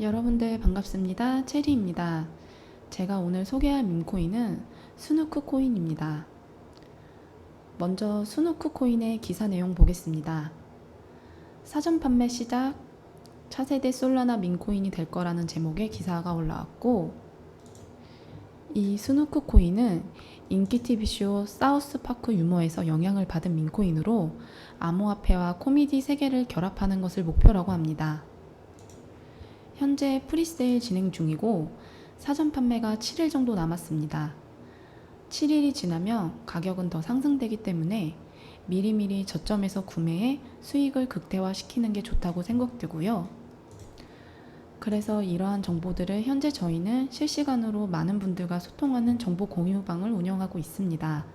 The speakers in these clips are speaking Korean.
여러분들 반갑습니다. 체리입니다. 제가 오늘 소개할 밈코인은 스누크 코인입니다. 먼저 스누크 코인의 기사 내용 보겠습니다. 사전 판매 시작 차세대 솔라나 밈코인이 될 거라는 제목의 기사가 올라왔고 이 스누크 코인은 인기 TV쇼 사우스 파크 유머에서 영향을 받은 밈코인으로 암호화폐와 코미디 세계를 결합하는 것을 목표라고 합니다. 현재 프리세일 진행 중이고 사전 판매가 7일 정도 남았습니다. 7일이 지나면 가격은 더 상승되기 때문에 미리미리 저점에서 구매해 수익을 극대화시키는 게 좋다고 생각되고요. 그래서 이러한 정보들을 현재 저희는 실시간으로 많은 분들과 소통하는 정보 공유방을 운영하고 있습니다.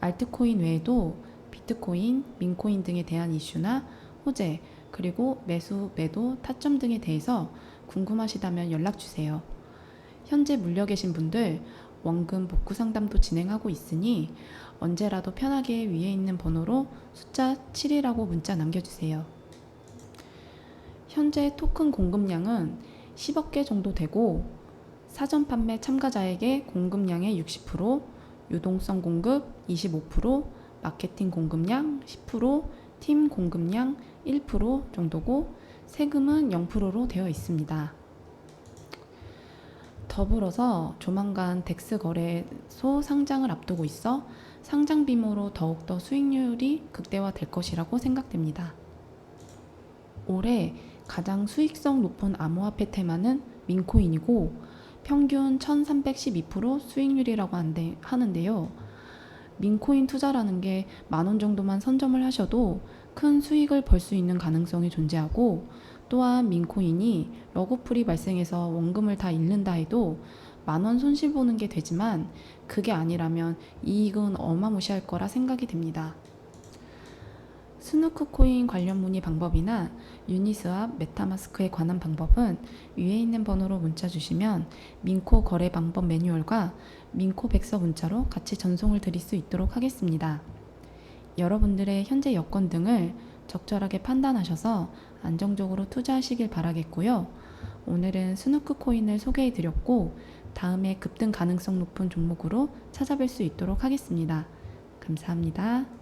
알트코인 외에도 비트코인, 민코인 등에 대한 이슈나 호재, 그리고 매수, 매도, 타점 등에 대해서 궁금하시다면 연락 주세요. 현재 물려 계신 분들 원금 복구 상담도 진행하고 있으니 언제라도 편하게 위에 있는 번호로 숫자 7이라고 문자 남겨주세요. 현재 토큰 공급량은 10억 개 정도 되고 사전 판매 참가자에게 공급량의 60%, 유동성 공급 25%, 마케팅 공급량 10%, 팀 공급량 1% 정도고 세금은 0%로 되어 있습니다. 더불어서 조만간 덱스 거래소 상장을 앞두고 있어 상장 비모로 더욱더 수익률이 극대화될 것이라고 생각됩니다. 올해 가장 수익성 높은 암호화폐 테마는 민코인이고 평균 1312% 수익률이라고 하는데요. 민코인 투자라는 게 만 원 정도만 선점을 하셔도 큰 수익을 벌 수 있는 가능성이 존재하고 또한 민코인이 러그풀이 발생해서 원금을 다 잃는다 해도 만 원 손실 보는 게 되지만 그게 아니라면 이익은 어마무시할 거라 생각이 됩니다. 스누크 코인 관련 문의 방법이나 유니스와 메타마스크에 관한 방법은 위에 있는 번호로 문자 주시면 민코 거래 방법 매뉴얼과 민코 백서 문자로 같이 전송을 드릴 수 있도록 하겠습니다. 여러분들의 현재 여건 등을 적절하게 판단하셔서 안정적으로 투자하시길 바라겠고요. 오늘은 스누크 코인을 소개해 드렸고 다음에 급등 가능성 높은 종목으로 찾아뵐 수 있도록 하겠습니다. 감사합니다.